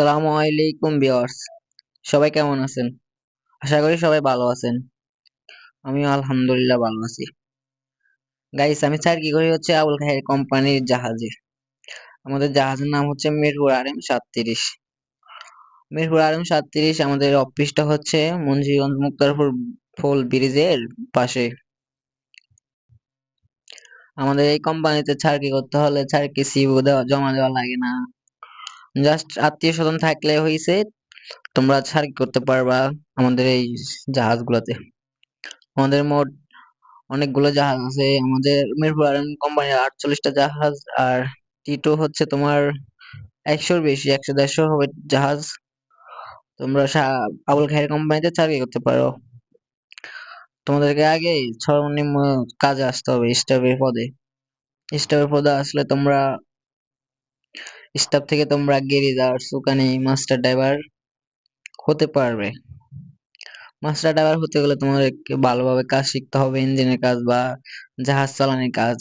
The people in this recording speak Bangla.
আসসালামু আলাইকুম ভিউয়ার্স। সবাই কেমন আছেন? আশা করি সবাই ভালো আছেন। আমিও আলহামদুলিল্লাহ ভালো আছি। গাইস আমি স্যার কি করি হচ্ছে আবুল খায়ের কোম্পানির জাহাজে। আমাদের জাহাজের নাম হচ্ছে মিরপুর আর এম সাতত্রিশ। মিরপুর আর এম সাতত্রিশ আমাদের অফিসটা হচ্ছে মুন্সিগঞ্জ মুক্তারপুর ফুল ব্রিজের পাশে। আমাদের এই কোম্পানিতে ছাড়কি করতে হলে ছাড়কি সিভু দেওয়া, জমা দেওয়া লাগে না। জাস্ট আত্মীয় স্বজন থাকলে হয়েছে তোমরা ছাড়কি করতে পারবা আমাদের এই জাহাজগুলোতে। আমাদের মোট অনেকগুলো জাহাজ আছে, আমাদের মিরপুর আরএম কোম্পানির আটচল্লিশটা জাহাজ আর টিটো হচ্ছে তোমার একশোর বেশি, একশো দেড়শো হবে জাহাজ। তোমরা আবুল খায়ের কোম্পানিতে চাকরি করতে পারো। তোমাদেরকে আগে সর্বনিম্ন কাজে আসতে হবে স্টাফের পদে। স্টাফের পদে আসলে তোমরা স্টাফ থেকে তোমরা গেরিজার সুকানি মাস্টার ড্রাইভার হতে পারবে। মাস্টার ড্রাইভার হতে গেলে তোমাদেরকে ভালোভাবে কাজ শিখতে হবে, ইঞ্জিনের কাজ বা জাহাজ চালানোর কাজ।